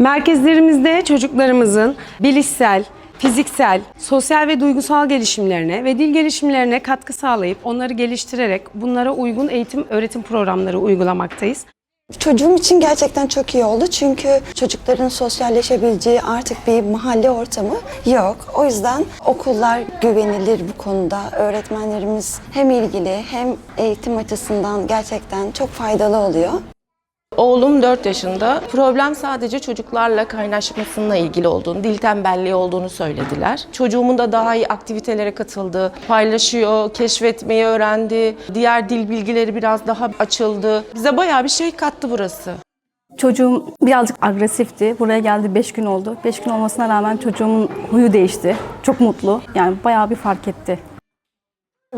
Merkezlerimizde çocuklarımızın bilişsel, fiziksel, sosyal ve duygusal gelişimlerine ve dil gelişimlerine katkı sağlayıp onları geliştirerek bunlara uygun eğitim öğretim programları uygulamaktayız. Çocuğum için gerçekten çok iyi oldu çünkü çocukların sosyalleşebileceği artık bir mahalle ortamı yok. O yüzden okullar güvenilir bu konuda. Öğretmenlerimiz hem ilgili hem eğitim açısından gerçekten çok faydalı oluyor. Oğlum 4 yaşında. Problem sadece çocuklarla kaynaşmasıyla ilgili olduğunu, dil tembelliği olduğunu söylediler. Çocuğumun da daha iyi aktivitelere katıldı, paylaşıyor, keşfetmeyi öğrendi. Diğer dil bilgileri biraz daha açıldı. Bize bayağı bir şey kattı burası. Çocuğum birazcık agresifti. Buraya geldi 5 gün oldu. 5 gün olmasına rağmen çocuğumun huyu değişti. Çok mutlu. Yani bayağı bir fark etti.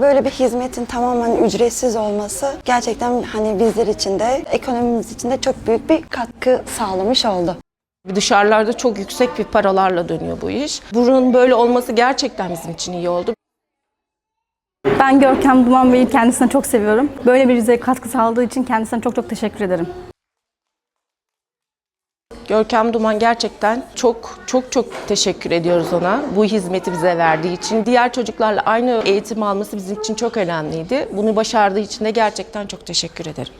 Böyle bir hizmetin tamamen ücretsiz olması gerçekten hani bizler için de ekonomimiz için de çok büyük bir katkı sağlamış oldu. Dışarılarda çok yüksek bir paralarla dönüyor bu iş. Bunun böyle olması gerçekten bizim için iyi oldu. Ben Görkem Duman Bey'i kendisine çok seviyorum. Böyle bir bize katkı sağladığı için kendisine çok çok teşekkür ederim. Görkem Duman gerçekten çok çok çok teşekkür ediyoruz ona. Bu hizmeti bize verdiği için. Diğer çocuklarla aynı eğitim alması bizim için çok önemliydi. Bunu başardığı için de gerçekten çok teşekkür ederim.